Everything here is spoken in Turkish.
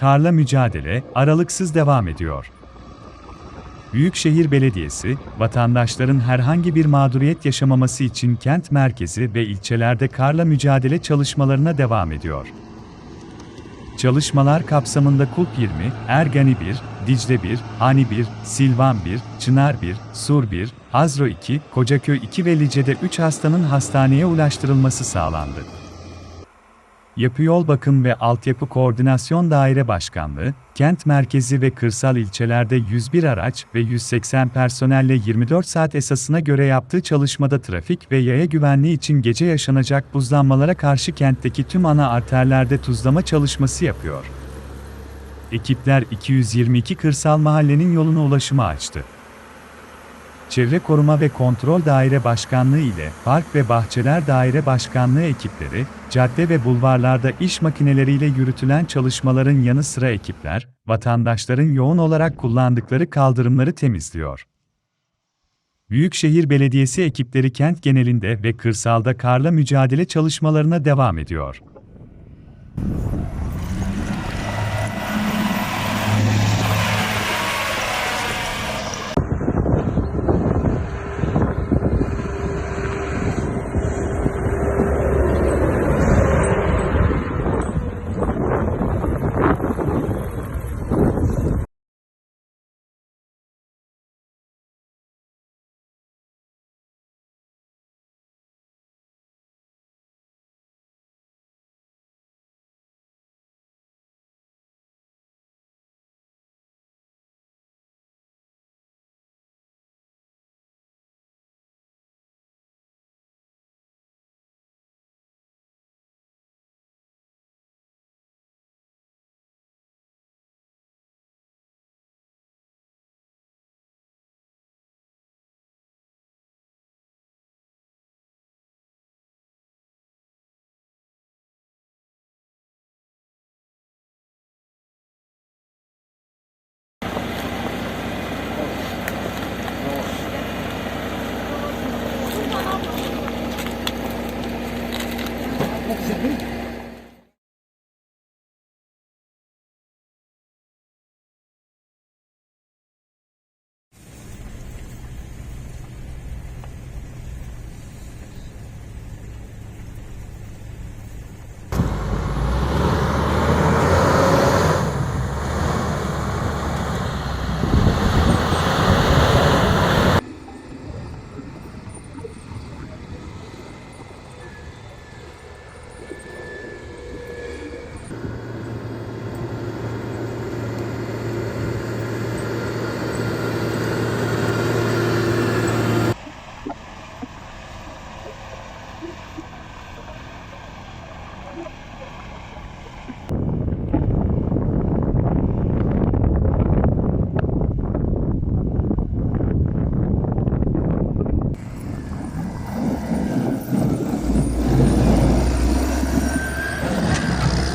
karla mücadele aralıksız devam ediyor. Büyükşehir Belediyesi, vatandaşların herhangi bir mağduriyet yaşamaması için kent merkezi ve ilçelerde karla mücadele çalışmalarına devam ediyor. Çalışmalar kapsamında Kulp 20, Ergani 1, Dicle 1, Hani 1, Silvan 1, Çınar 1, Sur 1, Hazro 2, Kocaköy 2 ve Lice'de 3 hastanın hastaneye ulaştırılması sağlandı. Yapı Yol Bakım ve Altyapı Koordinasyon Daire Başkanlığı, kent merkezi ve kırsal ilçelerde 101 araç ve 180 personelle 24 saat esasına göre yaptığı çalışmada trafik ve yaya güvenliği için gece yaşanacak buzlanmalara karşı kentteki tüm ana arterlerde tuzlama çalışması yapıyor. Ekipler 222 kırsal mahallenin yoluna ulaşıma açtı. Çevre Koruma ve Kontrol Daire Başkanlığı ile Park ve Bahçeler Daire Başkanlığı ekipleri, cadde ve bulvarlarda iş makineleriyle yürütülen çalışmaların yanı sıra ekipler, vatandaşların yoğun olarak kullandıkları kaldırımları temizliyor. Büyükşehir Belediyesi ekipleri kent genelinde ve kırsalda karla mücadele çalışmalarına devam ediyor. Hadi